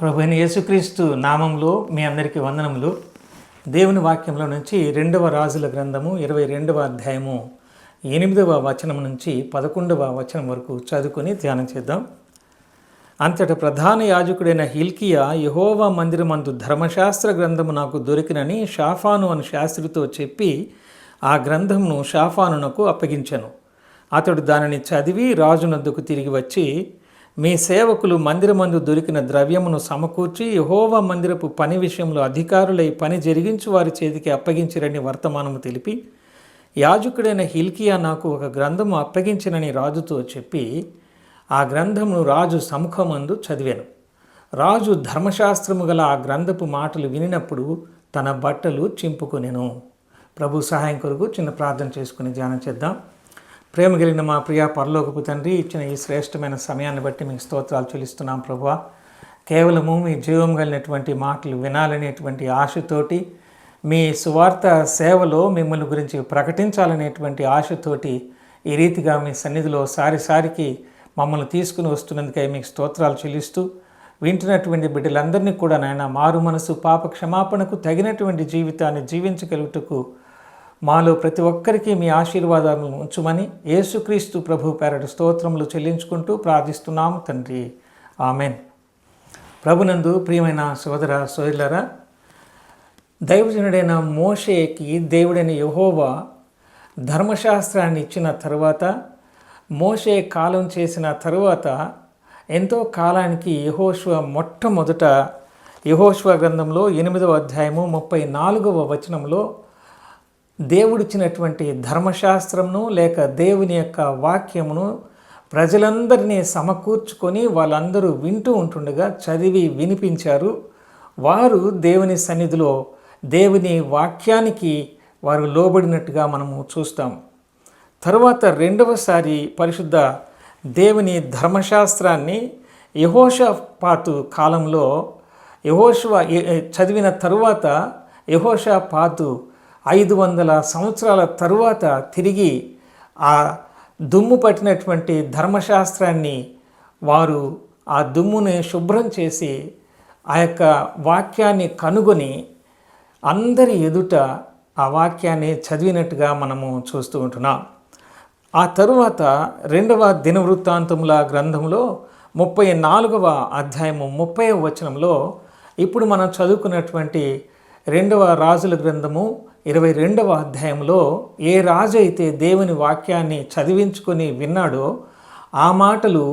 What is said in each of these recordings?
ప్రభు అయిన యేసుక్రీస్తు నామంలో మీ అందరికీ వందనములు. దేవుని వాక్యంలో నుంచి రెండవ రాజుల గ్రంథము ఇరవై రెండవ అధ్యాయము ఎనిమిదవ వచనం నుంచి పదకొండవ వచనం వరకు చదువుకొని ధ్యానం చేద్దాం. అంతట ప్రధాన యాజకుడైన హిల్కియా యహోవా మందిరమందు ధర్మశాస్త్ర గ్రంథము నాకు దొరికినని షాఫాను అని శాస్త్రితో చెప్పి ఆ గ్రంథమును షాఫానునకు అప్పగించాను. అతడు దానిని చదివి రాజునద్దుకు తిరిగి వచ్చి మీ సేవకులు మందిరమందు దొరికిన ద్రవ్యమును సమకూర్చి యహోవా మందిరపు పని విషయంలో అధికారులై పని జరిగించు వారి చేతికి అప్పగించిరని వర్తమానము తెలిపి యాజకుడైన హిల్కియా నాకు ఒక గ్రంథము అప్పగించినని రాజుతో చెప్పి ఆ గ్రంథమును రాజు సముఖమందు చదివాను. రాజు ధర్మశాస్త్రము గల ఆ గ్రంథపు మాటలు వినినప్పుడు తన బట్టలు చింపుకొనెను. ప్రభు సహాయం కొరకు చిన్న ప్రార్థన చేసుకుని ధ్యానం చేద్దాం. ప్రేమ కలిగిన మా ప్రియ పరలోకపు తండ్రి ఇచ్చిన ఈ శ్రేష్టమైన సమయాన్ని బట్టి మీకు స్తోత్రాలు చెల్లిస్తున్నాం ప్రభువా. కేవలము మీ జీవం కలిగినటువంటి మాటలు వినాలనేటువంటి ఆశతోటి మీ సువార్త సేవలో మిమ్మల్ని గురించి ప్రకటించాలనేటువంటి ఆశతోటి ఈ రీతిగా మీ సన్నిధిలో సారిసారికి మమ్మల్ని తీసుకుని వస్తున్నందుకై మీకు స్తోత్రాలు చెల్లిస్తూ వింటున్నటువంటి బిడ్డలందరినీ కూడా నాయన మారు మనసు పాప క్షమాపణకు తగినటువంటి జీవితాన్ని జీవించగలుగుటకు మాలో ప్రతి ఒక్కరికి మీ ఆశీర్వాదాలను ఉంచుమని యేసుక్రీస్తు ప్రభు పేరటి స్తోత్రములు చెల్లించుకుంటూ ప్రార్థిస్తున్నాము తండ్రి. ఆమెన్. ప్రభునందు ప్రియమైన సోదర సోదరులరా దైవజనుడైన మోషేకి దేవుడైన యహోవా ధర్మశాస్త్రాన్ని ఇచ్చిన తర్వాత మోషే కాలం చేసిన తరువాత ఎంతో కాలానికి యహోశ్వ మొట్టమొదట యహోశ్వ గ్రంథంలో ఎనిమిదవ అధ్యాయము ముప్పై నాలుగవ వచనంలో దేవుడిచ్చినటువంటి ధర్మశాస్త్రంను లేక దేవుని యొక్క వాక్యమును ప్రజలందరినీ సమకూర్చుకొని వాళ్ళందరూ వింటూ ఉంటుండగా చదివి వినిపించారు. వారు దేవుని సన్నిధిలో దేవుని వాక్యానికి వారు లోబడినట్టుగా మనము చూస్తాం. తరువాత రెండవసారి పరిశుద్ధ దేవుని ధర్మశాస్త్రాన్ని యహోషపాతు కాలంలో యహోషువ చదివిన తరువాత యహోషపాతు ఐదు వందల సంవత్సరాల తరువాత తిరిగి ఆ దుమ్ము పట్టినటువంటి ధర్మశాస్త్రాన్ని వారు ఆ దుమ్ముని శుభ్రం చేసి ఆ యొక్క వాక్యాన్ని కనుగొని అందరి ఎదుట ఆ వాక్యాన్ని చదివినట్టుగా మనము చూస్తూ ఉంటున్నాం. ఆ తరువాత రెండవ దినవృత్తాంతముల గ్రంథంలో ముప్పై నాలుగవ అధ్యాయము ముప్పై వచనంలో ఇప్పుడు మనం చదువుకున్నటువంటి రెండవ రాజుల గ్రంథము ఇరవై రెండవ అధ్యాయంలో ఏ రాజు అయితే దేవుని వాక్యాన్ని చదివించుకొని విన్నాడో ఆ మాటలు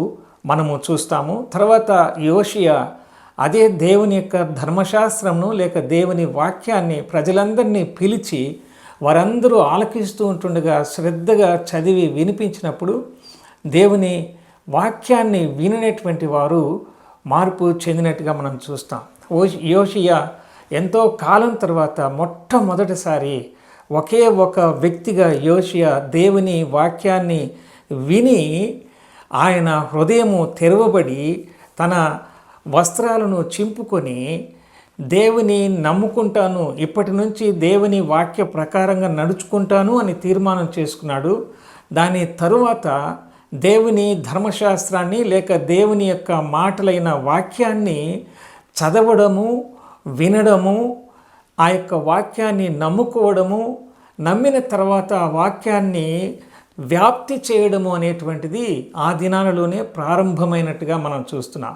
మనము చూస్తాము. తర్వాత యోషియా అదే దేవుని యొక్క ధర్మశాస్త్రంను లేక దేవుని వాక్యాన్ని ప్రజలందరినీ పిలిచి వారందరూ ఆలకిస్తూ ఉంటుండగా శ్రద్ధగా చదివి వినిపించినప్పుడు దేవుని వాక్యాన్ని విననేటువంటి వారు మార్పు చెందినట్టుగా మనం చూస్తాం. ఓ యోషియా ఎంతో కాలం తర్వాత మొట్టమొదటిసారి ఒకే ఒక వ్యక్తిగా యోషియా దేవుని వాక్యాన్ని విని ఆయన హృదయము తెరవబడి తన వస్త్రాలను చింపుకొని దేవుని నమ్ముకుంటాను ఇప్పటి నుంచి దేవుని వాక్య ప్రకారంగా నడుచుకుంటాను అని తీర్మానం చేసుకున్నాడు. దాని తరువాత దేవుని ధర్మశాస్త్రాన్ని లేక దేవుని యొక్క మాటలైన వాక్యాన్ని చదవడము వినడము ఆ యొక్క వాక్యాన్ని నమ్ముకోవడము నమ్మిన తర్వాత ఆ వాక్యాన్ని వ్యాప్తి చేయడము అనేటువంటిది ఆ దినాలలోనే ప్రారంభమైనట్టుగా మనం చూస్తున్నాం.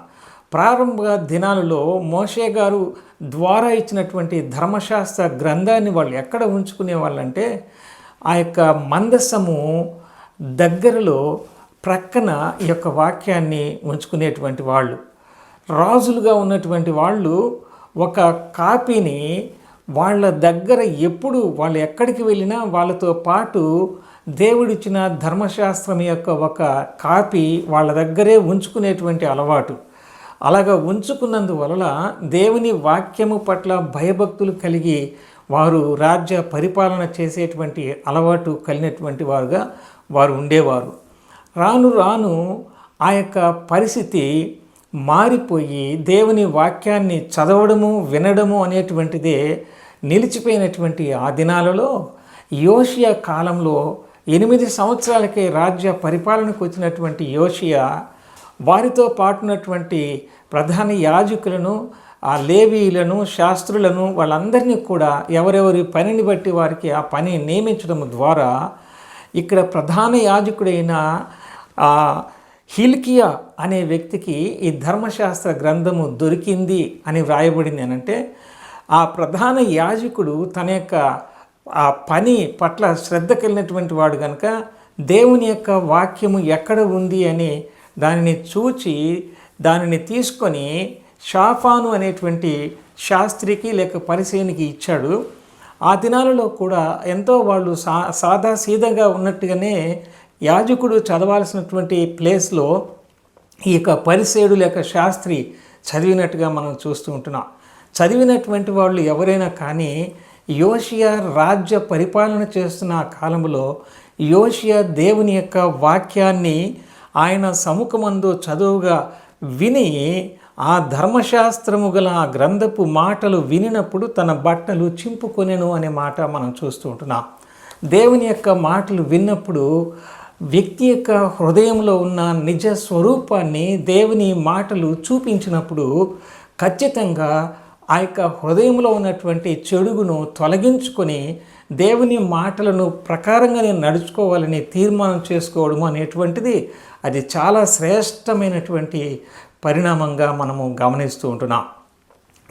ప్రారంభ దినాలలో మోషే గారు ద్వారా ఇచ్చినటువంటి ధర్మశాస్త్ర గ్రంథాన్ని వాళ్ళు ఎక్కడ ఉంచుకునే వాళ్ళంటే ఆ యొక్క మందసము దగ్గరలో ప్రక్కన ఈ యొక్క వాక్యాన్ని ఉంచుకునేటువంటి వాళ్ళు. రాజులుగా ఉన్నటువంటి వాళ్ళు ఒక కాపీని వాళ్ళ దగ్గర ఎప్పుడు వాళ్ళు ఎక్కడికి వెళ్ళినా వాళ్ళతో పాటు దేవుడిచ్చిన ధర్మశాస్త్రం యొక్క ఒక కాపీ వాళ్ళ దగ్గరే ఉంచుకునేటువంటి అలవాటు. అలాగా ఉంచుకున్నందువలన దేవుని వాక్యము పట్ల భయభక్తులు కలిగి వారు రాజ్య పరిపాలన చేసేటువంటి అలవాటు కలిగినటువంటి వారుగా వారు ఉండేవారు. రాను రాను ఆ యొక్క పరిస్థితి మారిపోయి దేవుని వాక్యాన్ని చదవడము వినడము అనేటువంటిదే నిలిచిపోయినటువంటి ఆ దినాలలో యోషియా కాలంలో ఎనిమిది సంవత్సరాలకే రాజ్య పరిపాలనకు వచ్చినటువంటి యోషియా వారితో పాటున్నటువంటి ప్రధాన యాజకులను ఆ లేవీలను శాస్త్రులను వాళ్ళందరినీ కూడా ఎవరెవరి పనిని బట్టి వారికి ఆ పని నియమించడం ద్వారా ఇక్కడ ప్రధాన యాజకుడైన హిల్కియా అనే వ్యక్తికి ఈ ధర్మశాస్త్ర గ్రంథము దొరికింది అని వ్రాయబడింది అనంటే ఆ ప్రధాన యాజకుడు తన యొక్క ఆ పని పట్ల శ్రద్ధ కలిగినటువంటి వాడు కనుక దేవుని యొక్క వాక్యము ఎక్కడ ఉంది అని దానిని చూచి దానిని తీసుకొని షాఫాను అనేటువంటి శాస్త్రికి లేక పరిశీలికి ఇచ్చాడు. ఆ దినాలలో కూడా ఎంతో వాళ్ళు సా సాదాసీదంగా ఉన్నట్టుగానే యాజకుడు చదవాల్సినటువంటి ప్లేస్లో ఈ యొక్క పరిసేడు లేక శాస్త్రి చదివినట్టుగా మనం చూస్తూ ఉంటున్నాం. చదివినటువంటి వాళ్ళు ఎవరైనా కానీ యోషియా రాజ్య పరిపాలన చేస్తున్న ఆ కాలంలో యోషియా దేవుని యొక్క వాక్యాన్ని ఆయన సముఖమందు చదువుగా విని ఆ ధర్మశాస్త్రము గల ఆ గ్రంథపు మాటలు వినినప్పుడు తన బట్టలు చింపుకొనెను అనే మాట మనం చూస్తూ ఉంటున్నాం. దేవుని యొక్క మాటలు విన్నప్పుడు వ్యక్తి యొక్క హృదయంలో ఉన్న నిజ స్వరూపాన్ని దేవుని మాటలు చూపించినప్పుడు ఖచ్చితంగా ఆ యొక్క హృదయంలో ఉన్నటువంటి చెడుగును తొలగించుకొని దేవుని మాటలను ప్రకారంగా నేను నడుచుకోవాలని తీర్మానం చేసుకోవడం అనేటువంటిది అది చాలా శ్రేష్టమైనటువంటి పరిణామంగా మనము గమనిస్తూ ఉంటున్నాం.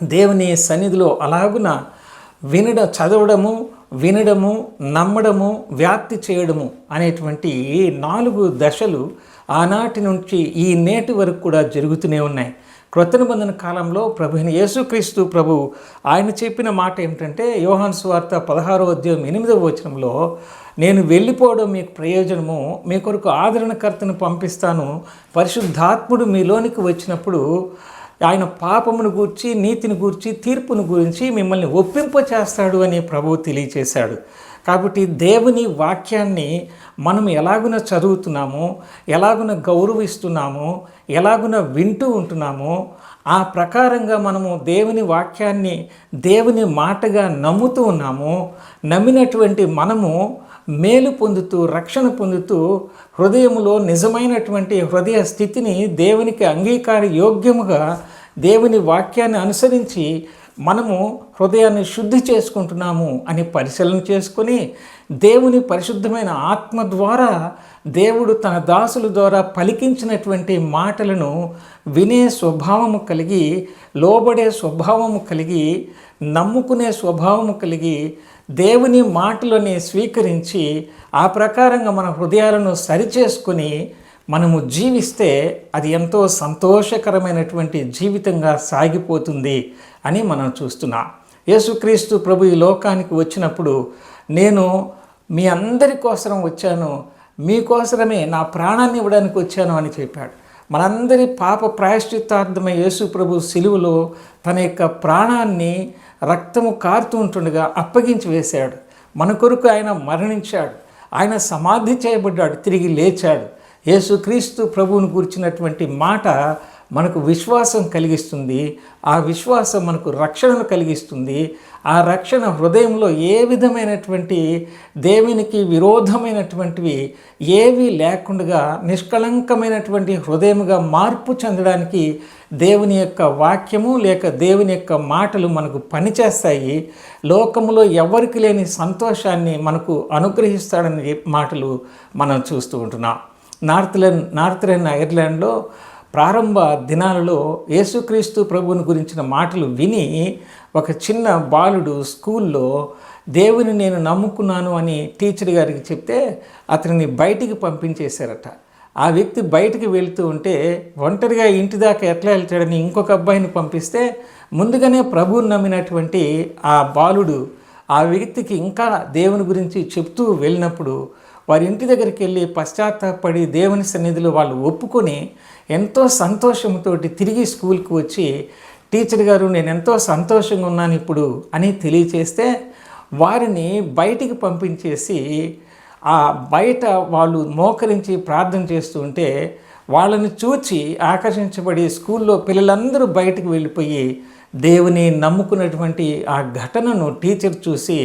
దేవుని సన్నిధిలో అలాగున వినడ చదవడము వినడము నమ్మడము వ్యాప్తి చేయడము అనేటువంటి నాలుగు దశలు ఆనాటి నుంచి ఈ నేటి వరకు కూడా జరుగుతూనే ఉన్నాయి. క్రొత్త నిబంధన కాలంలో ప్రభుని యేసుక్రీస్తు ప్రభు ఆయన చెప్పిన మాట ఏమిటంటే యోహాన్ స్వార్త పదహారో అధ్యాయం ఎనిమిదవ వచనంలో నేను వెళ్ళిపోవడం మీకు ప్రయోజనము మీ కొరకు ఆదరణకర్తను పంపిస్తాను. పరిశుద్ధాత్ముడు మీలోనికి వచ్చినప్పుడు ఆయన పాపమును గూర్చి నీతిని గూర్చి తీర్పును గురించి మిమ్మల్ని ఒప్పింప చేస్తాడు అని ప్రభువు తెలియచేశాడు. కాబట్టి దేవుని వాక్యాన్ని మనం ఎలాగున చదువుతున్నామో ఎలాగున గౌరవిస్తున్నామో ఎలాగున వింటూ ఉంటున్నామో ఆ ప్రకారంగా మనము దేవుని వాక్యాన్ని దేవుని మాటగా నమ్ముతూ ఉన్నాము నమ్మినటువంటి మనము మేలు పొందుతూ రక్షణ పొందుతూ హృదయములో నిజమైనటువంటి హృదయ స్థితిని దేవునికి అంగీకార యోగ్యముగా దేవుని వాక్యాన్ని అనుసరించి మనము హృదయాన్ని శుద్ధి చేసుకుంటున్నాము అని పరిశీలన చేసుకొని దేవుని పరిశుద్ధమైన ఆత్మ ద్వారా దేవుడు తన దాసుల ద్వారా పలికించినటువంటి మాటలను వినే స్వభావము కలిగి లోబడే స్వభావము కలిగి నమ్ముకునే స్వభావము కలిగి దేవుని మాటలని స్వీకరించి ఆ ప్రకారంగా మన హృదయాలను సరిచేసుకొని మనము జీవిస్తే అది ఎంతో సంతోషకరమైనటువంటి జీవితంగా సాగిపోతుంది అని మనం చూస్తున్నాం. యేసుక్రీస్తు ప్రభు ఈ లోకానికి వచ్చినప్పుడు నేను మీ అందరి కోసం వచ్చాను మీకోసమే నా ప్రాణాన్ని ఇవ్వడానికి వచ్చాను అని చెప్పాడు. మనందరి పాప ప్రాయశ్చిత్తార్థమై యేసు ప్రభు సిలువలో తన యొక్క ప్రాణాన్ని రక్తము కారుతూ ఉంటుండగా అప్పగించి వేశాడు. మన కొరకు ఆయన మరణించాడు. ఆయన సమాధి చేయబడ్డాడు. తిరిగి లేచాడు. యేసుక్రీస్తు ప్రభువును కూర్చున్నటువంటి మాట మనకు విశ్వాసం కలిగిస్తుంది ఆ విశ్వాసం మనకు రక్షణను కలిగిస్తుంది ఆ రక్షణ హృదయంలో ఏ విధమైనటువంటి దేవునికి విరోధమైనటువంటివి ఏవి లేకుండా నిష్కళంకమైనటువంటి హృదయముగా మార్పు చెందడానికి దేవుని యొక్క వాక్యము లేక దేవుని యొక్క మాటలు మనకు పనిచేస్తాయి. లోకములో ఎవరికి లేని సంతోషాన్ని మనకు అనుగ్రహిస్తాడని మాటలు మనం చూస్తూ ఉంటున్నాం. నార్త్లెన్ నార్థరన్ ఐర్లాండ్లో ప్రారంభ దినాలలో యేసుక్రీస్తు ప్రభువుని గురించిన మాటలు విని ఒక చిన్న బాలుడు స్కూల్లో దేవుని నేను నమ్ముకున్నాను అని టీచర్ గారికి చెప్తే అతనిని బయటికి పంపించేశారట. ఆ వ్యక్తి బయటికి వెళ్తూ ఉంటే ఒంటరిగా ఇంటి దాకా ఎట్లా వెళ్తాడని ఇంకొక అబ్బాయిని పంపిస్తే ముందుగానే ప్రభువుని నమ్మినటువంటి ఆ బాలుడు ఆ వ్యక్తికి ఇంకా దేవుని గురించి చెప్తూ వెళ్ళినప్పుడు వారి ఇంటి దగ్గరికి వెళ్ళి పశ్చాత్తాపడి దేవుని సన్నిధిలో వాళ్ళు ఒప్పుకొని ఎంతో సంతోషంతో తిరిగి స్కూల్కి వచ్చి టీచర్ గారు నేను ఎంతో సంతోషంగా ఉన్నాను ఇప్పుడు అని తెలియచేస్తే వారిని బయటికి పంపించేసి ఆ బయట వాళ్ళు మోకరించి ప్రార్థన చేస్తూ ఉంటే వాళ్ళని చూచి ఆకర్షించబడి స్కూల్లో పిల్లలందరూ బయటికి వెళ్ళిపోయి దేవుని నమ్ముకున్నటువంటి ఆ ఘటనను టీచర్ చూసి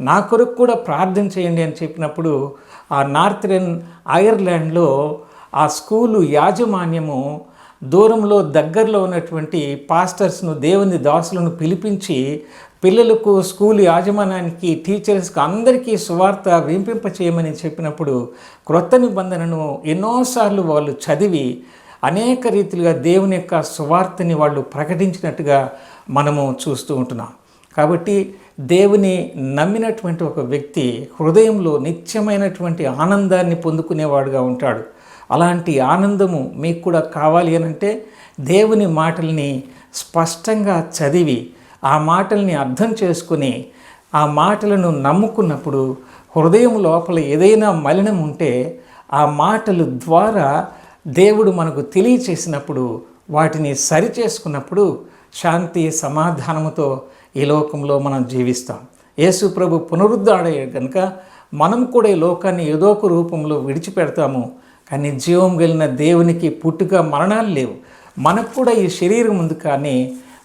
నా కొరకు కూడా ప్రార్థన చేయండి అని చెప్పినప్పుడు ఆ నార్థరన్ ఐర్లాండ్లో ఆ స్కూలు యాజమాన్యము దూరంలో దగ్గరలో ఉన్నటువంటి పాస్టర్స్ను దేవుని దాసులను పిలిపించి పిల్లలకు స్కూల్ యాజమాన్యానికి టీచర్స్కి అందరికీ సువార్త వింపింప చేయమని చెప్పినప్పుడు క్రొత్త నిబంధనను ఎన్నోసార్లు వాళ్ళు చదివి అనేక రీతిలుగా దేవుని యొక్క సువార్తని వాళ్ళు ప్రకటించినట్టుగా మనము చూస్తూ ఉంటున్నాం. కాబట్టి దేవుని నమ్మినటువంటి ఒక వ్యక్తి హృదయంలో నిత్యమైనటువంటి ఆనందాన్ని పొందుకునేవాడుగా ఉంటాడు. అలాంటి ఆనందము మీకు కూడా కావాలి అనంటే దేవుని మాటల్ని స్పష్టంగా చదివి ఆ మాటల్ని అర్థం చేసుకుని ఆ మాటలను నమ్ముకున్నప్పుడు హృదయం లోపల ఏదైనా మలినం ఉంటే ఆ మాటలు ద్వారా దేవుడు మనకు తెలియచేసినప్పుడు వాటిని సరిచేసుకున్నప్పుడు శాంతి సమాధానముతో ఈ లోకంలో మనం జీవిస్తాం. యేసు ప్రభు పునరుద్ధాడే కనుక మనం కూడా ఈ లోకాన్ని ఏదో ఒక రూపంలో విడిచిపెడతాము. కానీ జీవం కలిగిన దేవునికి పుట్టుక మరణాలు లేవు. మనకు కూడా ఈ శరీరం ఉంది కానీ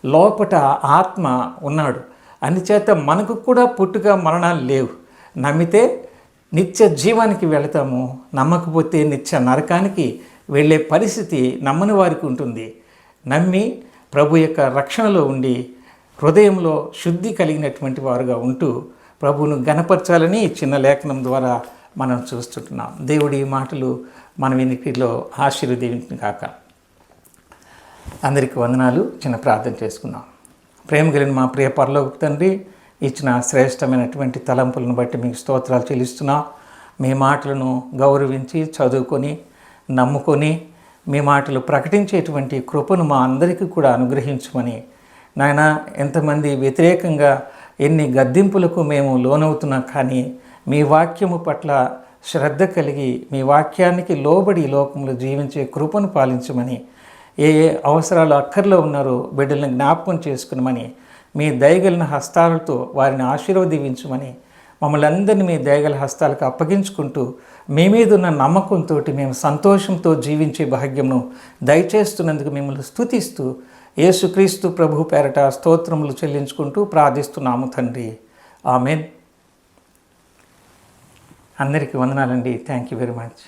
లోపట ఆత్మ ఉన్నాడు. అందుచేత మనకు కూడా పుట్టుక మరణాలు లేవు. నమ్మితే నిత్య జీవానికి వెళతాము. నమ్మకపోతే నిత్య నరకానికి వెళ్ళే పరిస్థితి నమ్మని వారికి ఉంటుంది. నమ్మి ప్రభు యొక్క రక్షణలో ఉండి హృదయంలో శుద్ధి కలిగినటువంటి వారుగా ఉంటూ ప్రభువును గణపరచాలని చిన్న లేఖనం ద్వారా మనం చూస్తుంటున్నాం. దేవుడి మాటలు మన వెనుకలో ఆశీర్వదించిన కాక అందరికీ వందనాలు. చిన్న ప్రార్థన చేసుకున్నాం ప్రేమ కలిగిన మా ప్రియ పరలోకి తండ్రి ఇచ్చిన శ్రేష్టమైనటువంటి తలంపులను బట్టి మీకు స్తోత్రాలు చెల్లిస్తున్నాం. మీ మాటలను గౌరవించి చదువుకొని నమ్ముకొని మీ మాటలు ప్రకటించేటువంటి కృపను మా అందరికీ కూడా అనుగ్రహించమని నాయన ఎంతమంది వ్యతిరేకంగా ఎన్ని గద్దింపులకు మేము లోనవుతున్నా కానీ మీ వాక్యము పట్ల శ్రద్ధ కలిగి మీ వాక్యానికి లోబడి లోకంలో జీవించే కృపను పాలించమని ఏ ఏ అవసరాలు అక్కర్లో ఉన్నారో బిడ్డలను జ్ఞాపకం చేసుకునమని మీ దయగలిన హస్తాలతో వారిని ఆశీర్వదించమని మమ్మల్ని అందరినీ మీ దయగల హస్తాలకు అప్పగించుకుంటూ మీ మీద ఉన్న నమ్మకంతో మేము సంతోషంతో జీవించే భాగ్యమును దయచేస్తున్నందుకు మిమ్మల్ని స్థుతిస్తూ యేసుక్రీస్తు ప్రభు పేరట స్తోత్రములు చెల్లించుకుంటూ ప్రార్థిస్తున్నాము తండ్రి. ఆమెన్. అందరికీ వందనాలండి. Thank you very much